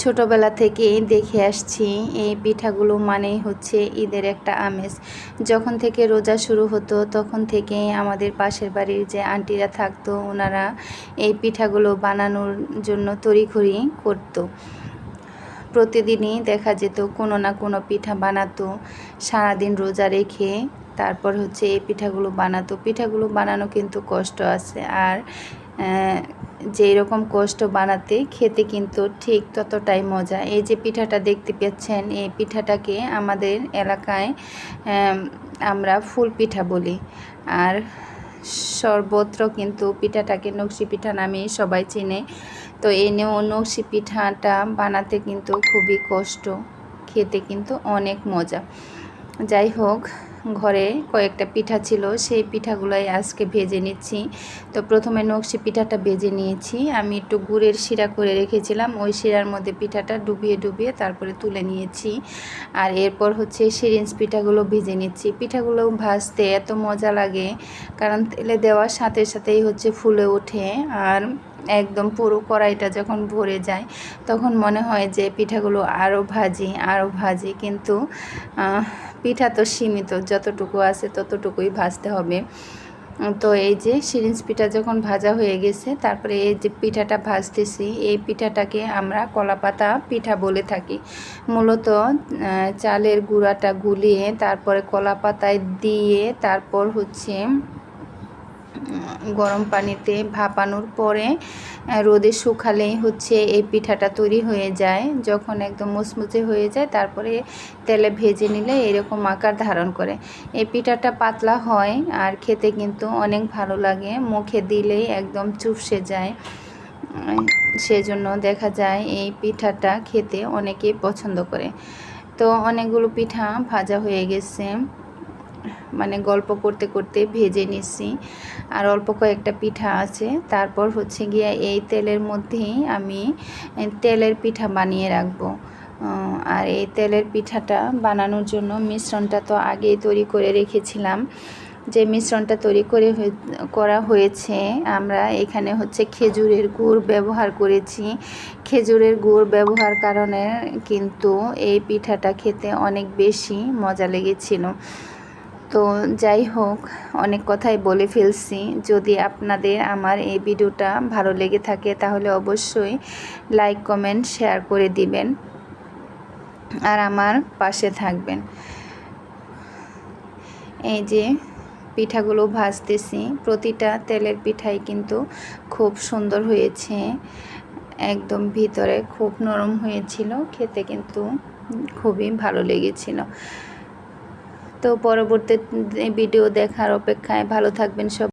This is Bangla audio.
ছোটবেলা থেকেই দেখে আসছি, এই পিঠাগুলো মানেই হচ্ছে ঈদের একটা আমেজ। যখন থেকে রোজা শুরু হতো, তখন থেকে আমাদের পাশের বাড়ির যে আন্টিরা থাকতো, ওনারা এই পিঠাগুলো বানানোর জন্য তড়িঘড়ি করতো। প্রতিদিনই দেখা যেত কোনো না কোনো পিঠা বানাতো, সারাদিন রোজা রেখে তারপর হচ্ছে এই পিঠাগুলো বানাতো। পিঠাগুলো বানানো কিন্তু কষ্ট আছে আর যেই রকম কষ্ট বানাতে খেতে কিন্তু ঠিক ততটাই মজা। এই যে পিঠাটা দেখতে পাচ্ছেন এই পিঠাটাকে আমাদের এলাকায় আমরা ফুল পিঠা বলি। আর সর্বত্র কিন্তু পিঠাটাকে নকশি পিঠা নামেই সবাই চেনে। তো এই নকশি পিঠাটা বানাতে কিন্তু খুবই কষ্ট, খেতে কিন্তু অনেক মজা। যাই হোক, ঘরে কয়েকটা পিঠা ছিল, সেই পিঠাগুলোই আজকে ভেজে নিচ্ছি। তো প্রথমে নকশি পিঠাটা ভেজে নিয়েছি। আমি একটু গুড়ের শিরা করে রেখেছিলাম, ওই শিরার মধ্যে পিঠাটা ডুবিয়ে ডুবিয়ে তারপরে তুলে নিয়েছি। আর এরপর হচ্ছে সিরিঞ্জ পিঠাগুলো ভেজে নিচ্ছি। পিঠাগুলো ভাজতে এত মজা লাগে, কারণ তেলে দেওয়ার সাথে সাথেই হচ্ছে ফুলে ওঠে। আর একদম পুরো কড়াইটা যখন ভরে যায়, তখন মনে হয় যে পিঠাগুলো আরও ভাজি আরও ভাজি। কিন্তু পিঠা তো সীমিত, যতটুকু আছে ততটুকুই ভাজতে হবে। তো এই যে সিরিঞ্জ পিঠা যখন ভাজা হয়ে গেছে, তারপরে এই যে পিঠাটা ভাজতেছি, এই পিঠাটাকে আমরা কলাপাতা পিঠা বলে থাকি। মূলত চালের গুঁড়াটা গুলিয়ে তারপরে কলাপাতায় দিয়ে তারপর হচ্ছে গরম পানিতে ভাপানোর পরে রোদে শুকালেই হচ্ছে এই পিঠাটা তৈরি হয়ে যায়। যখন একদম মুচমুচে হয়ে যায়, তারপরে তেলে ভেজে নিলে এরকম আকার ধারণ করে। এই পিঠাটা পাতলা হয় আর খেতে কিন্তু অনেক ভালো লাগে। মুখে দিলেই একদম চুপসে যায়। সেজন্য দেখা যায় এই পিঠাটা খেতে অনেকেই পছন্দ করে। তো অনেকগুলো পিঠা ভাজা হয়ে গেছে। মানে গল্প করতে করতে ভেজে নিচ্ছি। আর অল্প কয়েকটা পিঠা আছে। তারপর হচ্ছে গিয়ে এই তেলের মধ্যেই আমি তেলের পিঠা বানিয়ে রাখব। আর এই তেলের পিঠাটা বানানোর জন্য মিশ্রণটা তো আগেই তৈরি করে রেখেছিলাম। যে মিশ্রণটা তৈরি করে করা হয়েছে, আমরা এখানে হচ্ছে খেজুরের গুড় ব্যবহার করেছি। খেজুরের গুড় ব্যবহার কারণে কিন্তু এই পিঠাটা খেতে অনেক বেশি মজা লেগেছিল। তো যাই হোক, অনেক কথাই বলে ফেলছি। যদি আপনাদের আমার এই ভিডিওটা ভালো লেগে থাকে, তাহলে অবশ্যই লাইক কমেন্ট শেয়ার করে দিবেন। আর আমার পাশে থাকবেন। এই যে পিঠাগুলো ভাজতেছি, প্রতিটা তেলের পিঠাই কিন্তু খুব সুন্দর হয়েছে। একদম ভিতরে খুব নরম হয়েছিল, খেতে কিন্তু খুবই ভালো লেগেছিল। তো পরবর্তী ভিডিও দেখার অপেক্ষায় ভালো থাকবেন সব